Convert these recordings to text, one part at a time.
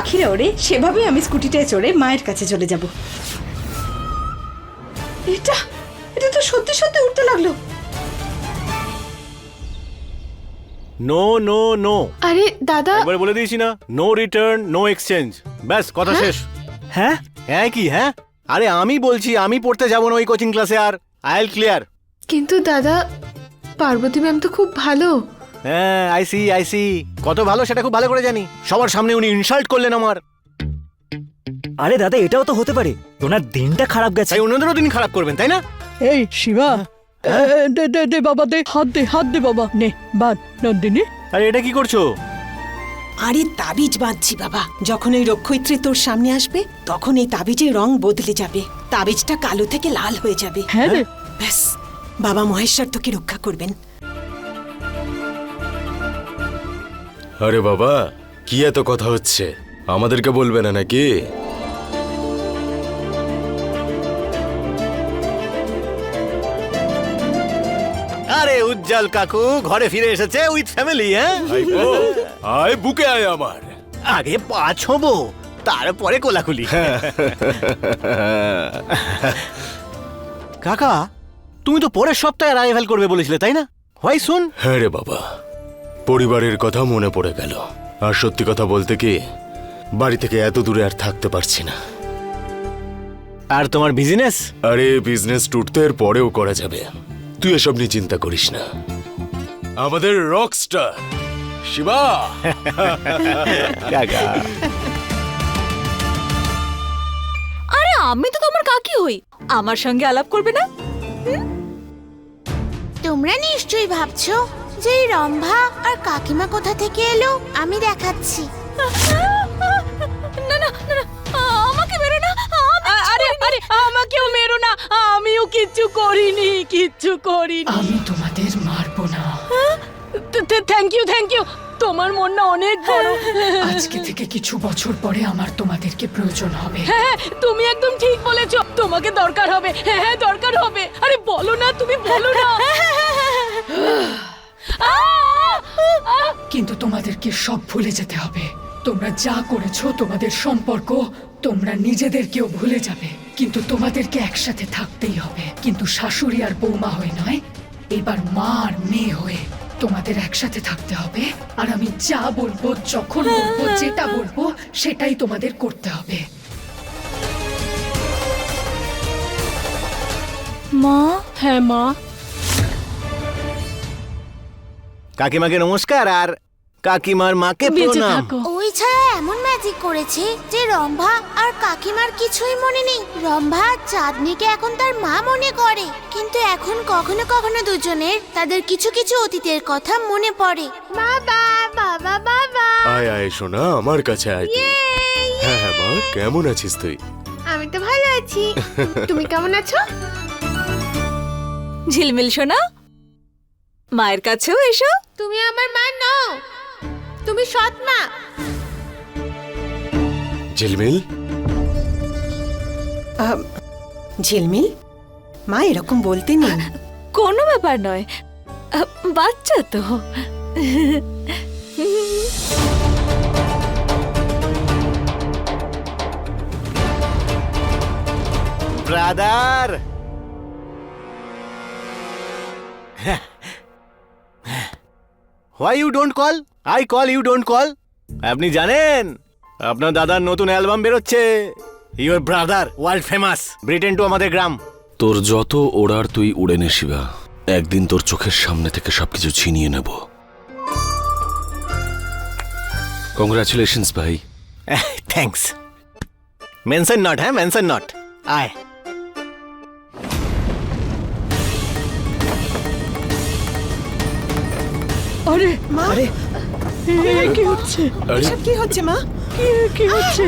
পাখিরা ওড়ে সেভাবেই আমি স্কুটিটায় চড়ে মায়ের কাছে চলে যাব। এটা এটা তো সত্যি সত্যি উঠতে লাগল। নো নো নো আরে দাদা। একবার বলে দিয়েছি না নো রিটার্ন নো এক্সচেঞ্জ ব্যাস কথা শেষ। হ্যাঁ? হ্যাঁ কি হ্যাঁ? আরে আমি বলছি আমি পড়তে যাব না ওই কোচিং ক্লাসে আর। আইল ক্লিয়ার কিন্তু দাদা পার্বতী ম্যাম তো খুব ভালো। হ্যাঁ আইসি আইসি কত ভালো সেটা খুব ভালো করে জানি। সবার সামনে উনি ইনসাল্ট করলেন আমার। আরে দাদা এটাও তো হতে পারে। ওনার দিনটা খারাপ গেছে। তাই অন্যদেরও দিন খারাপ করবেন তাই না? এই শিবা। এ, দে দে দে বাবা দে হাত দে হাত দে বাবা। নে বাদ নন্দিনী। আরে এটা কি করছ? আরে তাবিজ বাঁধছি বাবা। যখন ওই রক্ষয়িত্রী তোর সামনে আসবে তখন এই তাবিজের রং বদলে যাবে। তাবিজটা কালো থেকে লাল হয়ে যাবে। হ্যাঁ ব্যাস বাবা মহেশ্বর তোকে রক্ষা করবেন। আরে বাবা কি এত কথা হচ্ছে? আমাদেরকে বলবে না নাকি? আরে উজ্জ্বল কাকু ঘরে ফিরে এসেছে উইথ ফ্যামিলি হ্যাঁ? আয় বুকে আয় আমার। আগে পা ছোবো তারপরে কোলাকুলি। কাকা তুমি তো পরের সপ্তাহে অ্যারাইভাল করবে বলেছিলে তাই না? হোয়াই শুন হ্যাঁ রে বাবা। পরিবারের কথা মনে পড়ে গেল। আর সত্যি কথা বলতে কি বাড়ি থেকে এত দূরে আর থাকতে পারছি না। আর তোমার বিজনেস আরে বিজনেস টুটতে এর পরেও করা যাবে। তুই এসব নিয়ে চিন্তা করিস না। আমাদের রক স্টার শিবা! কাকা। আরে আমি তো তোমার কাকি হই। আমার সঙ্গে আলাপ করবে না? তোমরা নিশ্চয়ই ভাবছ যে এই রম্ভা আর কাকিমা কোথা থেকে এলো আমি দেখাচ্ছি। না না আমাকে মেরো না আরে আরে আমাকেও মেরো না আমিও কিচ্ছু করিনি কিচ্ছু করিনি। আমি তোমাদের মারবো না। থ্যাংক ইউ থ্যাংক ইউ তোমার মন না অনেক বড়। আজকে থেকে কিছু বছর পরে আমার তোমাদেরকে প্রয়োজন হবে। হ্যাঁ তুমি একদম ঠিক বলেছ। তোমাকে দরকার হবে। হ্যাঁ হ্যাঁ দরকার হবে। আরে বলো না তুমি বলো না! কিন্তু তোমাদেরকে সব ভুলে যেতে হবে। তোমরা যা করেছ তোমাদের সম্পর্ক তোমরা নিজেদেরকেও ভুলে যাবে। কিন্তু তোমাদেরকে একসাথে থাকতেই হবে। কিন্তু শাশুড়ি আর বৌমা হয়ে নয় এবার মা আর মেয়ে হয়ে তোমাদের একসাথে থাকতে হবে। আর আমি যা বলব যখন বলব যেটা বলব সেটাই তোমাদের করতে হবে। মা? হ্যাঁ মা। কাকিমাকে নমস্কার আর কাকিমার মাকে বেঁচে প্রণাম। থাকো। ওই ছায়া এমন ম্যাজিক করেছে যে রম্ভা আর কাকিমার কিছুই মনে নেই। রম্ভা চাঁদনিকে এখন তার মা মনে করে। কিন্তু এখন কখনো কখনো দুজনের তাদের কিছু কিছু অতীতের কথা মনে পড়ে। বাবা বাবা বাবা আয় আয় সোনা আমার কাছে আয় তুই। হ্যাঁ হ্যাঁ মা কেমন আছিস তুই? আমি তো ভালো আছি। তুমি কেমন আছো? ঝিলমিল শোনা? মায়ের কাছেও এসো। তুমি আমার মা নও তুমি সৎ মা। ঝিলমিল? ঝিলমিল? মা এরকম বলতে নেই। কোনো ব্যাপার নয়। বাচ্চা তো। Brother! Why you don't call I call you don't call আপনি জানেন আপনার দাদার নতুন অ্যালবাম বেরোচ্ছে। Your brother world famous Britain to আমাদের গ্রাম। তোর যত ওড়ার তুই উড়ে নে শিবা। একদিন তোর চোখের সামনে থেকে সবকিছু ছিনিয়ে নেব। কংগ্রাচুলেশনস ভাই। থ্যাঙ্কস মেনশন নট হ্যাঁ? মেনশন নট আয়। আরে মা এ, কি হচ্ছে আরে এসব কি হচ্ছে মা কি কি হচ্ছে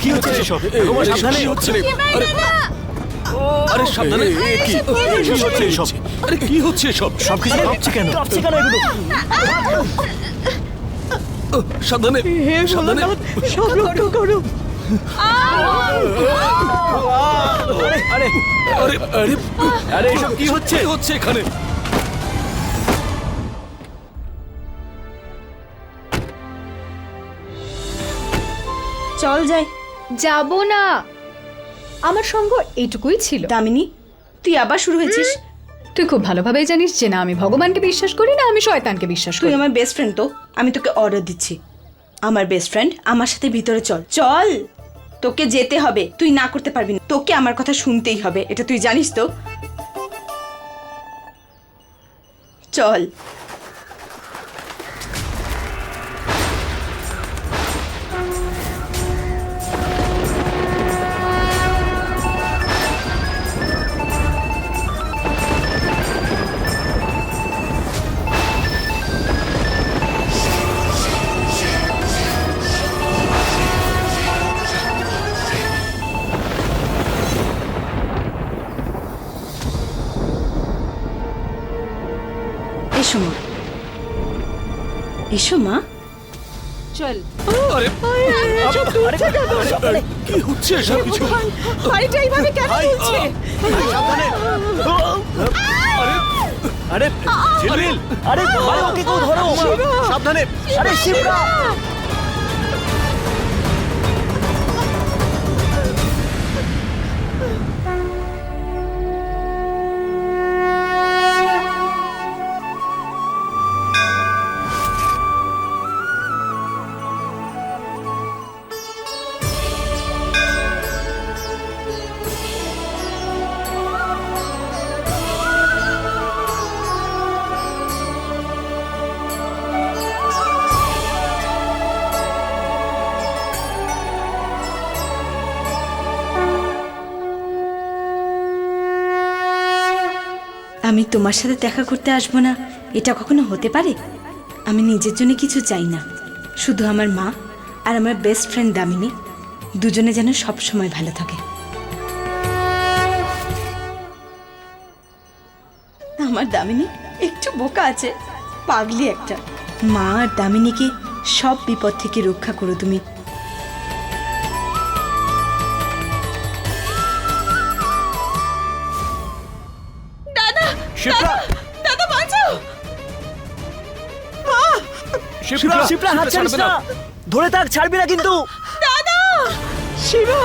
কি হচ্ছে এসব তোমার সাবধানে হচ্ছে? আরে আরে সাবধানে কি কি হচ্ছে এসব আরে কি হচ্ছে এসব সবকিছু ভাবছে কেন কাঁপছে কেন এগুলো সাবধানে হে সাবধানে সব রক্ষা করো আরে আরে আরে এসব কি হচ্ছে হচ্ছে এখানে চল যাই। যাব না। আমার সঙ্গ এইটুকুই ছিল। দামিনী তুই আবার শুরু হয়েছিস। তুই খুব ভালোভাবেই জানিস যে না আমি ভগবানকে বিশ্বাস করি না আমি শয়তানকে বিশ্বাস তুই করি। আমার বেস্ট ফ্রেন্ড তো আমি তোকে অর্ডার দিচ্ছি। আমার বেস্ট ফ্রেন্ড আমার সাথে ভিতরে চল। চল! তোকে যেতে হবে তুই না করতে পারবি না। তোকে আমার কথা শুনতেই হবে এটা তুই জানিস তো? চল। কি হচ্ছে এসব কিছু? বাড়িটা এইভাবে কেন চলছে আরে ঝিলমিল আরে ভাই ওকে কেউ ধরো। সাবধানে। আরে শিবরা আমি তোমার সাথে দেখা করতে আসব না। এটা কখনো হতে পারে? আমি নিজের জন্য কিছু চাই না। শুধু আমার মা আর আমার বেস্ট ফ্রেন্ড দামিনী। দুজনে যেন সব সময় ভালো থাকে। আমার দামিনী একটু বোকা আছে। পাগলি একটা। মা আর দামিনীকে সব বিপদ থেকে রক্ষা করো তুমি। শিপ্রা শিবরা হাত ছাড়িস না ধরে থাক ছাড়বি না কিন্তু। দাদা! শিবা!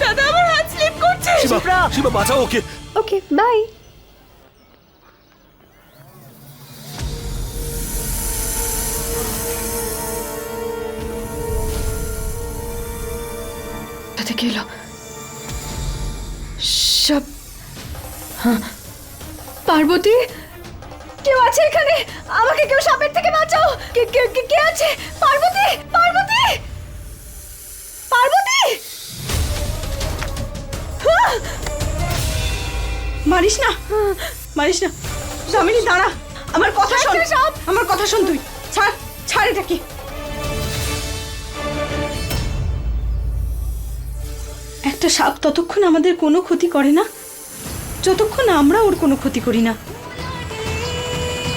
দাদা আমার হাত স্লিপ করছে। শিবরা শিবা বাঁচাও ওকে। Okay bye. থেকে এলো? সব হ্যাঁ। পার্বতী? কেউ আছে এখানে? আমাকে কেউ সাপের থেকে বাঁচাও। কে কে কে- কে আছে? পার্বতী! পার্বতী! পার্বতী! মারিস না। মারিস না। দামিনী দাঁড়া। আমার কথা শোন। আমার কথা শোন তুই। ছাড় ছাড় এটাকে একটা সাপ ততক্ষণ আমাদের কোনো ক্ষতি করে না। যতক্ষণ আমরা ওর কোনো ক্ষতি করি না।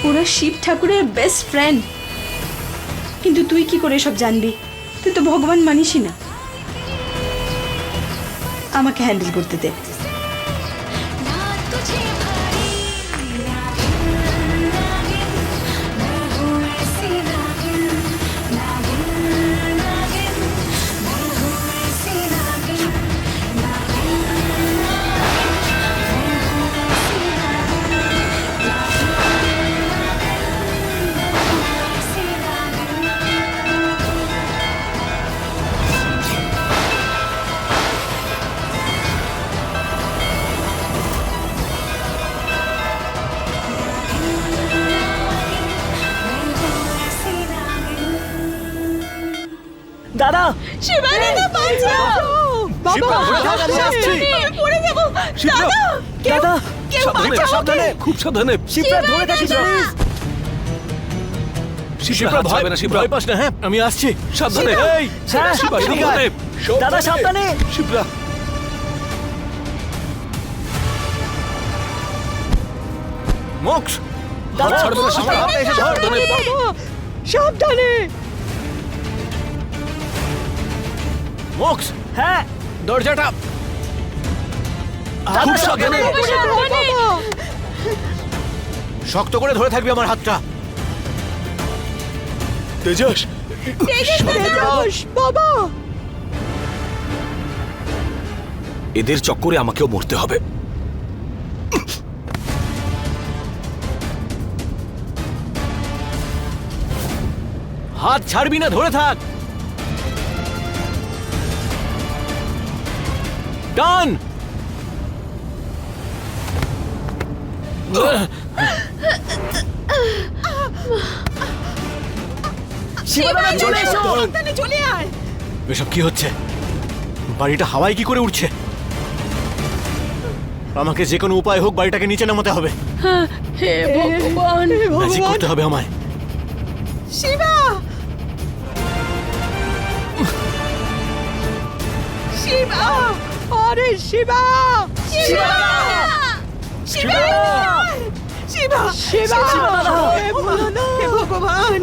ওরা শিব ঠাকুরের বেস্ট ফ্রেন্ড কিন্তু তুই কি করে সব জানবি? তুই তো ভগবান মানিসই না। আমাকে হ্যান্ডেল করতে দে। দাদা! শিবা দাদা বাঁচাও আমি আসছি পড়ে যাব। শিবরা দাদা কেউ সাবধানে বাঁচাও সাবধানে খুব সাবধানে। শিবরা ধরে থাকিস প্লিজ শিবরা। হাত না শিবরা। ভয় পাস না হ্যাঁ আমি আসছি। সাবধানে এই হ্যাঁ, সাবধানে। দাদা সাবধানে শিবরা। এসে ধর সাবধানে। সাবধানে। মোক্স হ্যাঁ দরজাটা। সাবধানে। সাবধানে শক্ত করে ধরে থাকবি আমার হাতটা। তেজস। তেজস বাবা। এদের চক্করে আমাকেও মরতে হবে। হাত ছাড়বি না ধরে থাক। ডান চলে আয়! এসব কি হচ্ছে? বাড়িটা হাওয়ায় কি করে উঠছে আমাকে যে কোনো উপায় হোক বাড়িটাকে নিচে নামাতে হবে। হ্যাঁ, হে ভগবান! ম্যাজিক করতে হবে আমায়। শিবা শিবা আরে শিবা! শিবা! শিবা! শিবা! শিবা! শিবা ভগবান!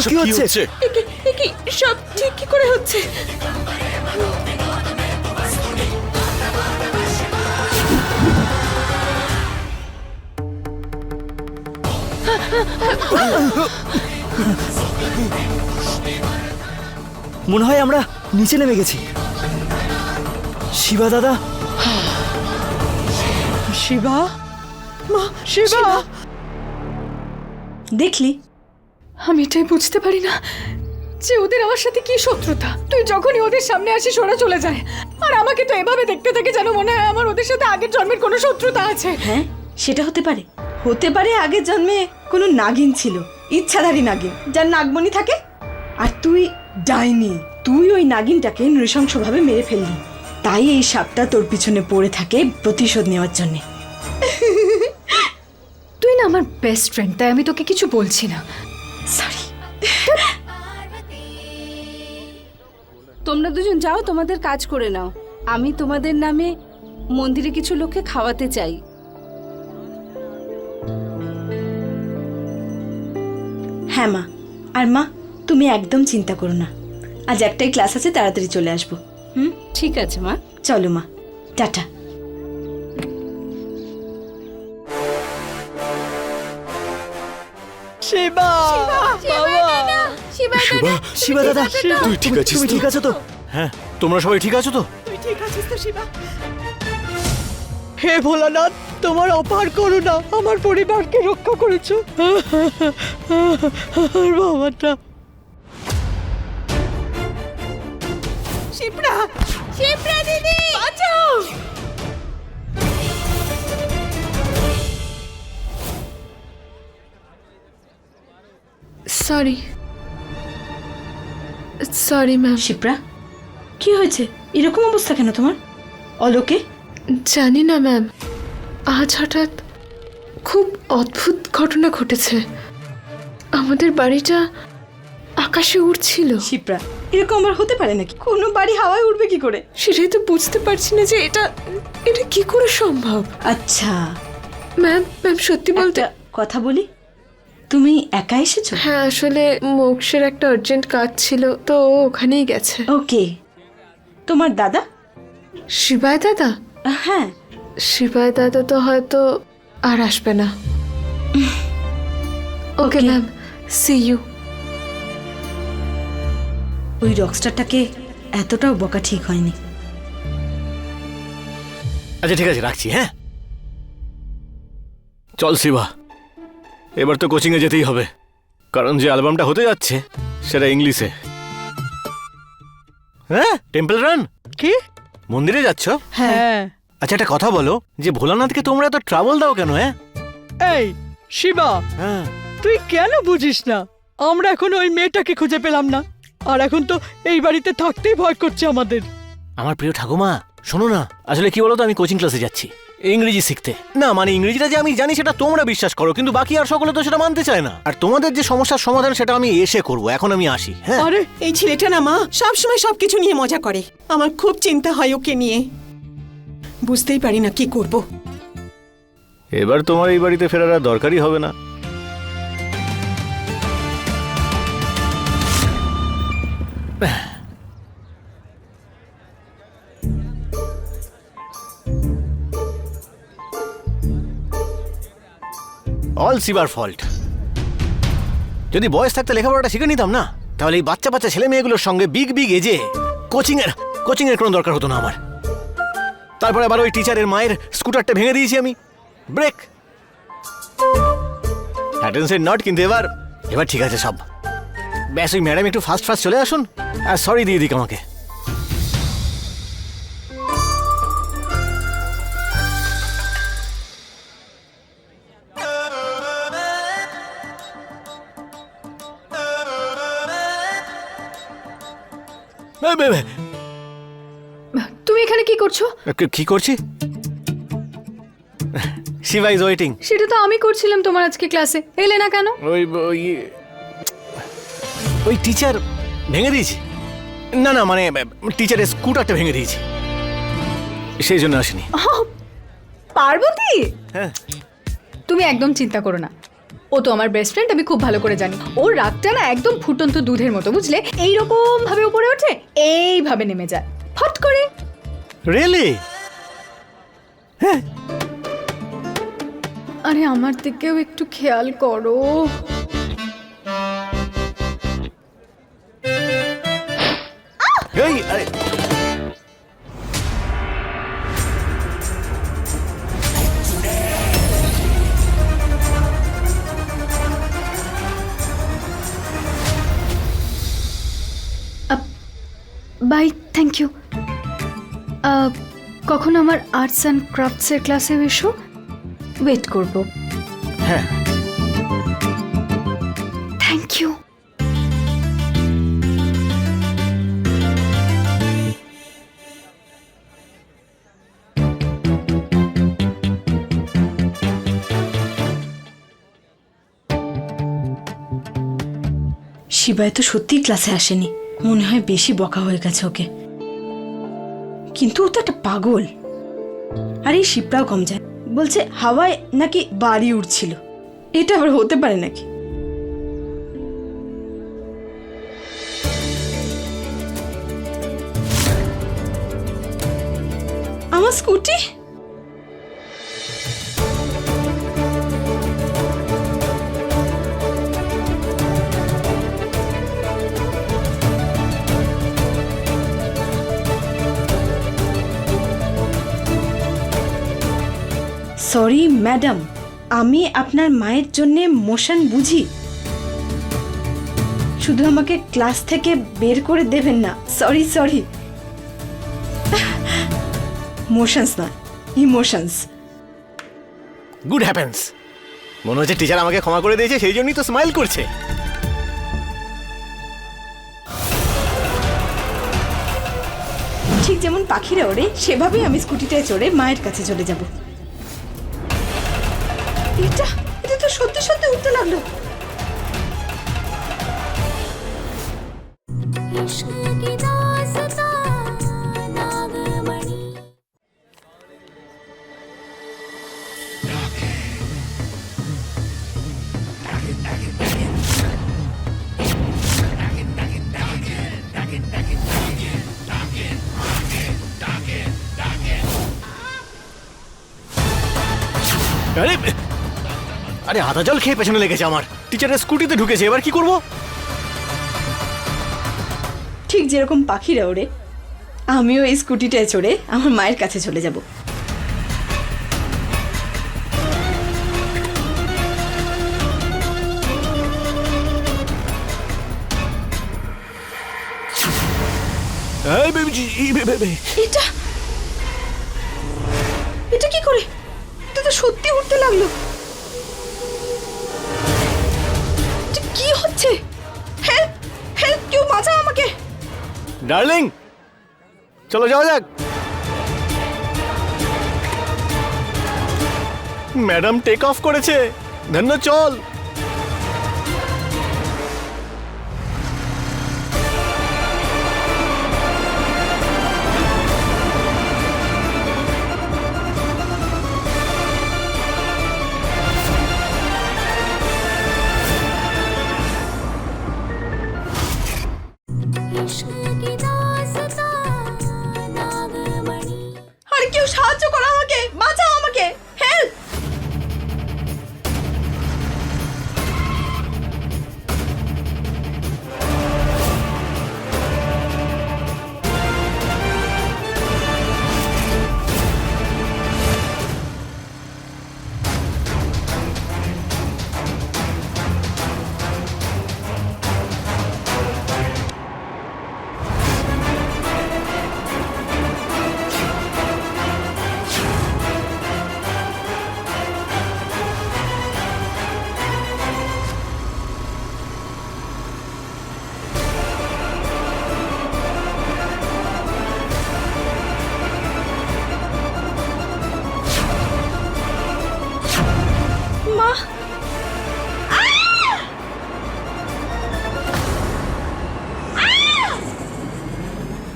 এসব কি হচ্ছে? একে সব ঠিক কি করে হচ্ছে? মনে হয় আমরা নিচে নেমে গেছি। শিবা দাদা? শিবা? মা শিবা? দেখলি? আমি এটাই বুঝতে পারি না যে ওদের আমার সাথে কি শত্রুতা। তুই যখনই ওদের সামনে আসিস ওরা চলে যায়। আর আমাকে তো এভাবে দেখতে থাকে যেন মনে হয় আমার ওদের সাথে আগের জন্মের কোনো শত্রুতা আছে। হ্যাঁ সেটা হতে পারে। হতে পারে আগের জন্মে কোনো নাগিন ছিল ইচ্ছাধারী নাগিন যার নাগমণি থাকে। আর তুই ডাইনি তুই ওই নাগিনটাকে নৃশংসভাবে মেরে ফেললি। তাই এই সাপটা তোর পিছনে পড়ে থাকে প্রতিশোধ নেওয়ার জন্যে। তুই না আমার বেস্ট ফ্রেন্ড তাই আমি তোকে কিছু বলছি না। সরি তোমরা দুজন যাও তোমাদের কাজ করে নাও। আমি তোমাদের নামে মন্দিরে কিছু লোককে খাওয়াতে চাই। হ্যাঁ মা। আর মা তুমি একদম চিন্তা করো না। আজ একটাই ক্লাস আছে তাড়াতাড়ি চলে আসব। হুম? ঠিক আছে মা। চলো মা। টাটা। শিবা! শিবা শিবা শিবা দাদা তুই ঠিক আছিস তুমি ঠিক আছো তো? হ্যাঁ তোমরা সবাই ঠিক আছো তো? তুই ঠিক আছিস তো শিবা? হে ভোলানাথ তোমার অপার করুণা আমার পরিবারকে রক্ষা করেছ। আর বাবাটা। শিপ্রা! শিপ্রা দিদি! বাঁচাও! সরি সরি ম্যাম শিপ্রা কি হয়েছে? এরকম অবস্থা কেন তোমার? অলোকে জানি না ম্যাম আজ হঠাৎ খুব অদ্ভুত ঘটনা ঘটেছে। আমাদের বাড়িটা আকাশে উড়ছিল। শিপ্রা এরকম আবার হতে পারে নাকি? কোনো বাড়ি হাওয়ায় উঠবে কি করে? সেটাই তো বুঝতে পারছি না যে এটা এটা কি করে সম্ভব? আচ্ছা। ম্যাম ম্যাম সত্যি বলতে কথা বলি? তুমি একা এসেছ? হ্যাঁ আসলে মোক্ষের একটা আর্জেন্ট কাজ ছিল তো ও ওখানেই গেছে। ওকে। তোমার দাদা? শিবায় দাদা? হ্যাঁ। শিবায় দাদা তো হয়তো আর আসবে না। ওকে ম্যাম সি ইউ ওই রকস্টারটাকে এতটাও বকা ঠিক হয়নি। আচ্ছা ঠিক আছে রাখছি হ্যাঁ? চল শিবা। এবার তো কোচিংয়ে যেতেই হবে। কারণ যে অ্যালবামটা হতে যাচ্ছে সেটা ইংলিশে। হ্যাঁ টেম্পল রান? কি? মন্দিরে যাচ্ছ? হ্যাঁ। আচ্ছা একটা কথা বলো যে ভোলানাথকে তোমরা এত ট্রাভেল দাও কেন হ্যাঁ? এই শিবা হ্যাঁ। তুই কেন বুঝিস না? আমরা এখন ওই মেয়েটাকে খুঁজে পেলাম না। আর এখন তো এই বাড়িতে থাকতেই ভয় করছে আমাদের। আমার প্রিয় ঠাকুমা শোনো না। আসলে কি বলতো আমি কোচিং ক্লাসে যাচ্ছি। ইংরেজি শিখতে। না মানে ইংরেজিটা যে আমি জানি সেটা তোমরা বিশ্বাস করো কিন্তু বাকি আর সকলে তো সেটা মানতে চায় না। আর তোমাদের যে সমস্যার সমাধান সেটা আমি এসে করব এখন আমি আসি হ্যাঁ? আরে এই ছেলেটা না মা সব সবসময় সবকিছু নিয়ে মজা করে। আমার খুব চিন্তা হয় ওকে নিয়ে। বুঝতেই পারি না কি করব। এবার তোমার এই বাড়িতে ফেরার আর দরকারই হবে না। অল সিবার ফল্ট যদি বয়স থাকতে লেখাপড়াটা শিখে নিতাম না, তাহলে এই বাচ্চা বাচ্চা ছেলে মেয়েগুলোর সঙ্গে বিগ বিগ এজে কোচিং এর কোচিং এর কোনো দরকার হতো না আমার। তারপরে আবার ওই টিচারের মায়ের স্কুটারটা ভেঙে দিয়েছি আমি। ব্রেক অ্যাটেন্সের নট কিন্তু এবার এবার ঠিক আছে সব। ব্যাস, ওই ম্যাডাম একটু ফাস্ট ফাস্ট চলে আসুন। আর সরি দিয়ে দিক আমাকে। তুমি এখানে কি করছ? কি- কি করছি? শিবা ইজ ওয়েটিং সেটা তো আমি করছিলাম তোমার আজকে ক্লাসে এলে না কেন? ওই ওই ওই টিচার ভেঙে দিয়েছি। না না মানে টিচারের স্কুটারটা ভেঙে দিয়েছি। সেই জন্য আসেনি। পার্বতী? হ্যাঁ। তুমি একদম চিন্তা করো না। ও তো আমার বেস্ট ফ্রেন্ড আমি খুব ভালো করে জানি। ওর রাগটা না একদম ফুটন্ত দুধের মতো বুঝলে? এইরকম ভাবে উপরে ওঠে এইভাবে নেমে যায়। ফট করে। রিয়েলি আরে আমার দিকেও একটু খেয়াল করো। এই আরে বাই থ্যাংক ইউ কখন আমার আর্টস অ্যান্ড ক্রাফটসের ক্লাসে এসো? ওয়েট করব। হ্যাঁ। থ্যাংক ইউ শিবায় তো সত্যিই ক্লাসে আসেনি। মনে হয় বেশি বকা হয়ে গেছে ওকে। কিন্তু ও তো একটা পাগল। আর, এই শিবটাও কম যায়। বলছে, হাওয়ায় নাকি বাড়ি উঠছিল। এটা আবার হতে পারে নাকি? আমার স্কুটি? সরি ম্যাডাম আমি আপনার মায়ের জন্য মোশন বুঝি। শুধু আমাকে ক্লাস থেকে বের করে দেবেন না। সরি সরি মোশনস না ইমোশনস গুড হ্যাপেন্স মনে হচ্ছে টিচার আমাকে ক্ষমা করে দিয়েছে সেই জন্যই তো স্মাইল করছে। ঠিক যেমন পাখিরা ওড়ে সেভাবেই আমি স্কুটিটায় চড়ে মায়ের কাছে চলে যাব। এটা এটা তো সত্যি সত্যি উঠতে লাগল। আরে আদা জল খেয়ে পেছনে লেগেছে আমার। টিচারের স্কুটিতে ঢুকেছে এবার কি করব? ঠিক যেরকম পাখিরা ওড়ে আমিও এই স্কুটিটায় চড়ে আমার মায়ের কাছে চলে যাব। এটা? এটা কি করে? এটা তো সত্যি উঠতে লাগল। হচ্ছে হেল্প হেল্প কেউ আমাকে। ডার্লিং চলো যাওয়া যাক। ম্যাডাম টেক অফ করেছে। ধন্য চল।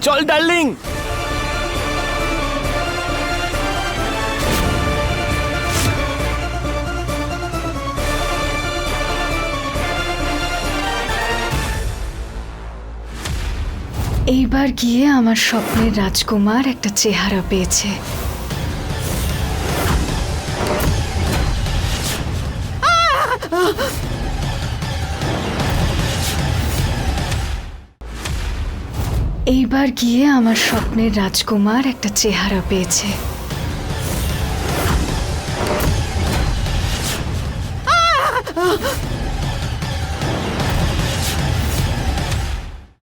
চল ডার্লিং। এইবার গিয়ে আমার স্বপ্নের রাজকুমার একটা চেহারা পেয়েছে। এইবার গিয়ে আমার স্বপ্নের রাজকুমার একটা চেহারা পেয়েছে।